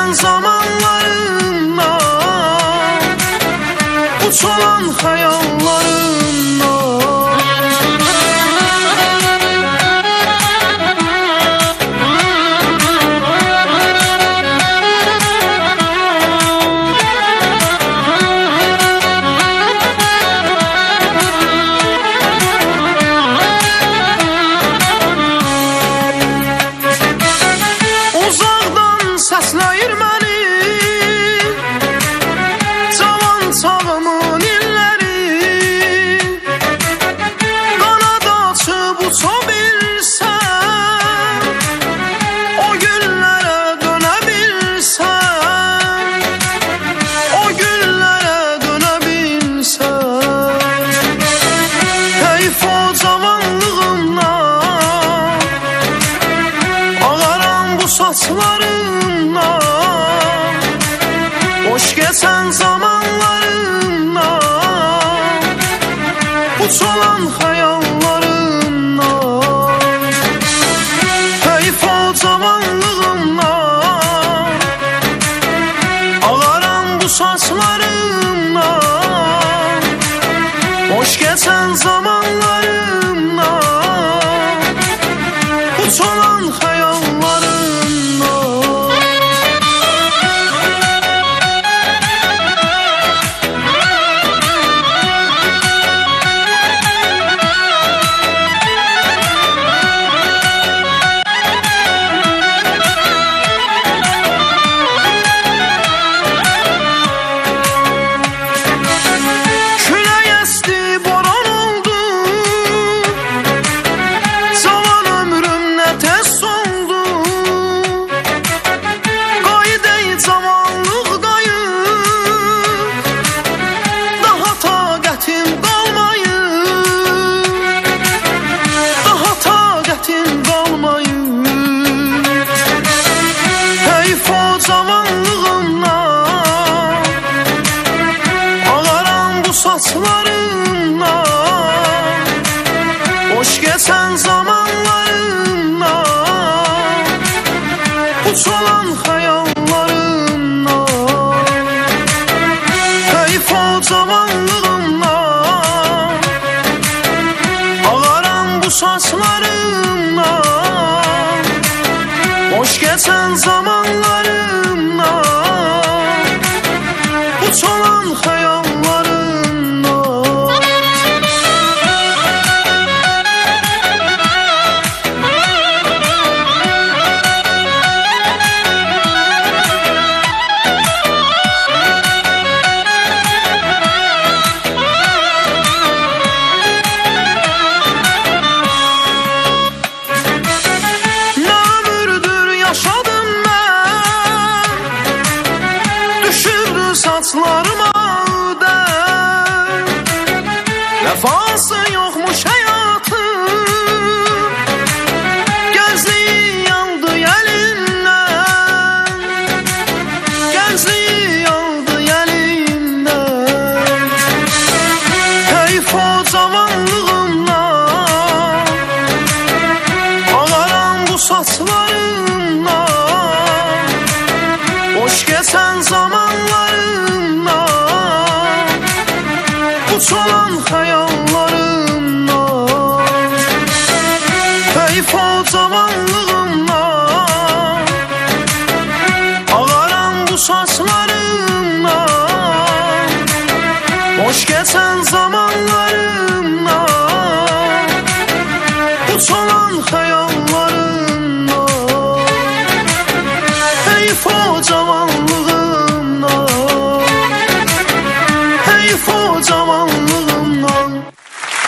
hands on my saçlarınla. Boş geçen zamanlarınla. Uçalan hayallarınla. Heyf o zamanlığınla. Ağaran bu saç zamanlığınla Ağaran bu saçlarınla. Boş geçen zamanlarınla. Uçalan hayallarınla. Kayıp o zamanlığınla. Ağaran bu saçlarınla. Boş geçen zamanlar saçlarınla Boş geçen zamanlarınla. Uç hayal